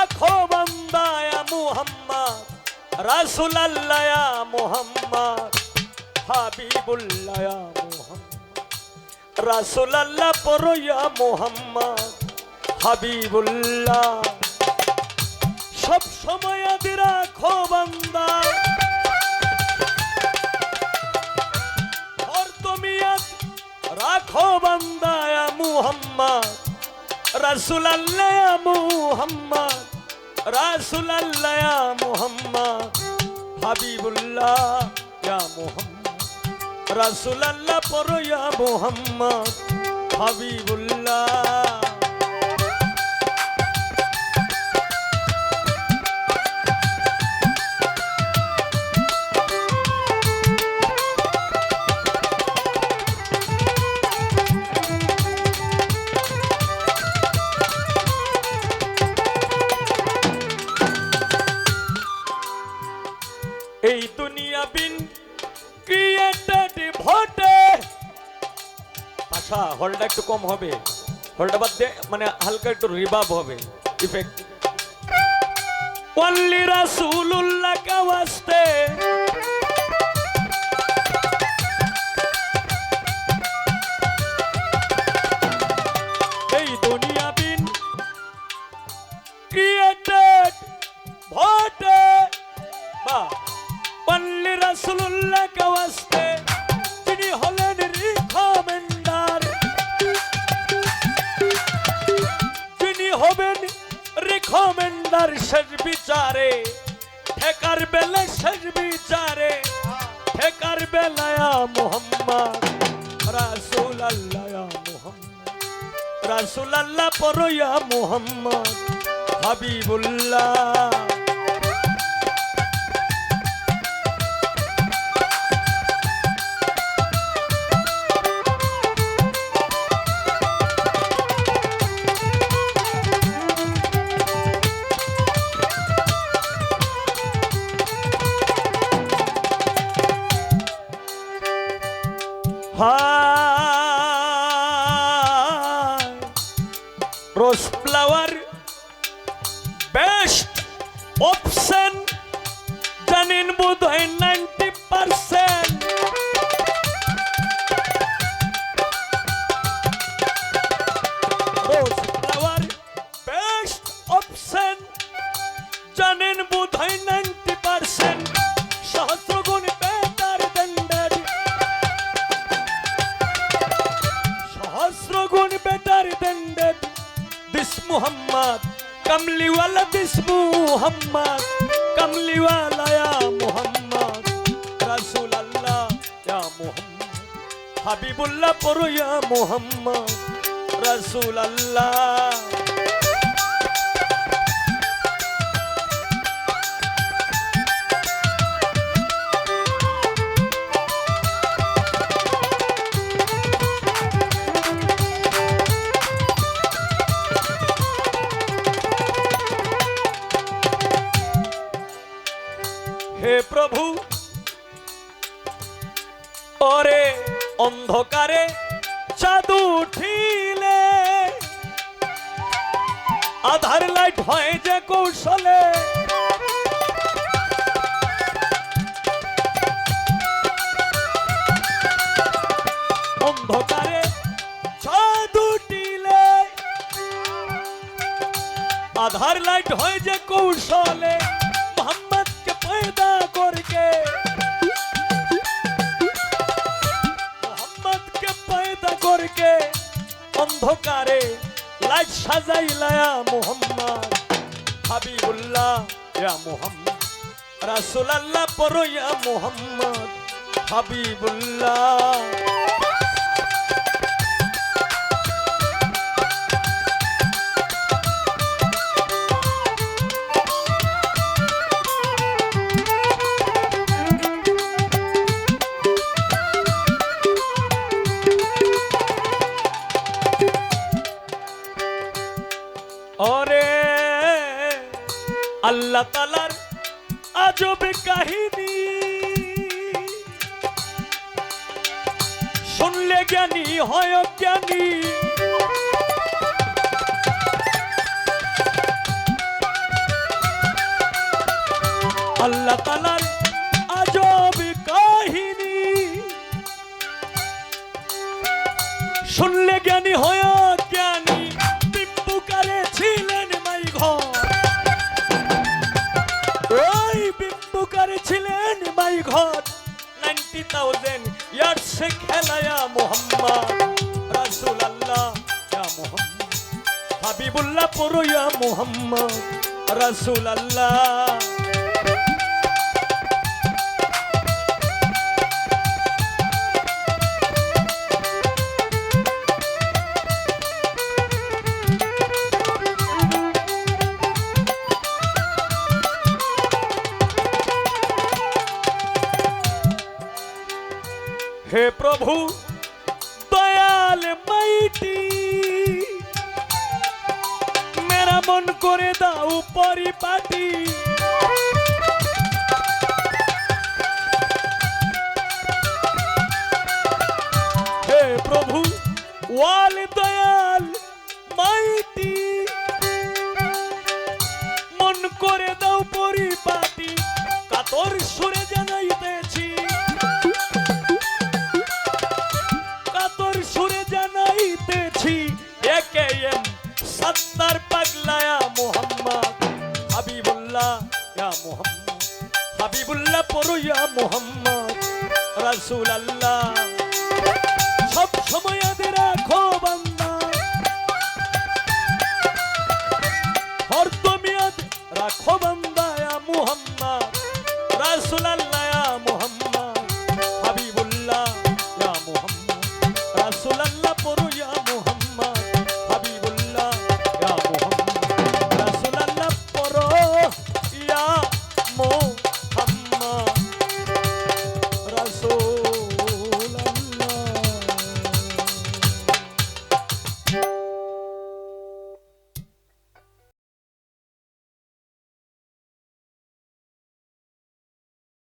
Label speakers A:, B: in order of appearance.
A: রাখো বান্দায়া মুহাম্মদ রাসুলাল্লায়া মুহাম্মদ হাবিবুল্লায়া মুহাম্মদ, রাসুলাল্লাহ পরয়া মুহাম্মদ, হাবিবুল্লাহ। সব সময় আদি রাখো বান্দা রাখো বান্দায়া মুহাম্মদ, রাসুলাল্লাহ মুহাম্মদ। রাসুলাল্লাহ মুহাম্মদ হাবিবুল্লাহ ইয়া মুহাম্মদ রাসুলাল্লাহ পর ইয়া মুহাম্মদ হাবিবুল্লাহ। পাশা হলটা একটু কম হবে। হলটা বাদ মানে হালকা একটু রিবাব হবে ইফেক্ট ওয়াল্লি রাসূলুল্লাহ রিকমেন্ডার শেষ বিচারে, ঠেকার বেলা শেষ বিচারে, ঠেকার বেলায়া মোহাম্মদ রাসুল আল্লাহ মোহাম্মদ রাসুল আল্লাহ পরয়া মোহাম্মদ, হাবিবুল্লাহ। হায় রোজ ফ্লাওয়ার বেস্ট অপশন জানেন বোধ হয় দিস মুহাম্মদ কমলিওয়ালা ইয়া মুহাম্মদ রাসূল আল্লাহ ইয়া মুহাম্মদ হাবিবুল্লাহ পর ইয়া মুহাম্মদ আল্লাহ হে প্রভু। ওরে অন্ধকারে চাঁদ উঠিলে। আধার লাইট হয় যে কৌশলে। অন্ধকারে চাঁদ আধার লাইট হয় যে কৌশলে। মোহাম্মদকে পয়দা করকে অন্ধকারে লাইট সাজাইলায়া মোহাম্মদ। হাবিবুল্লাহ, ইয়া মোহাম্মদ। রাসূলুল্লাহ পর ইয়া মোহাম্মদ। হাবিবুল্লাহ। ওরে আল্লাহ তালার আজব কাহিনী। শুনলে জ্ঞানী হয় জ্ঞানী থাউজেন্ড ইয়ার্সে খেলায়া মোহাম্মদ রাসুল আল্লাহ ইয়া মোহাম্মদ। হাবিবুল্লাহ পড়ো ইয়া মোহাম্মদ রাসুল আল্লাহ মাইটি মেরা মন করে দাও পরিপাটি। হে প্রভু ওয়াল মোহাম্মদ রসুল আল্লাহ সব সময় রাখো বান্দা। হরদমিয়াদ রাখো বান্দা মোহাম্মদ রাসূল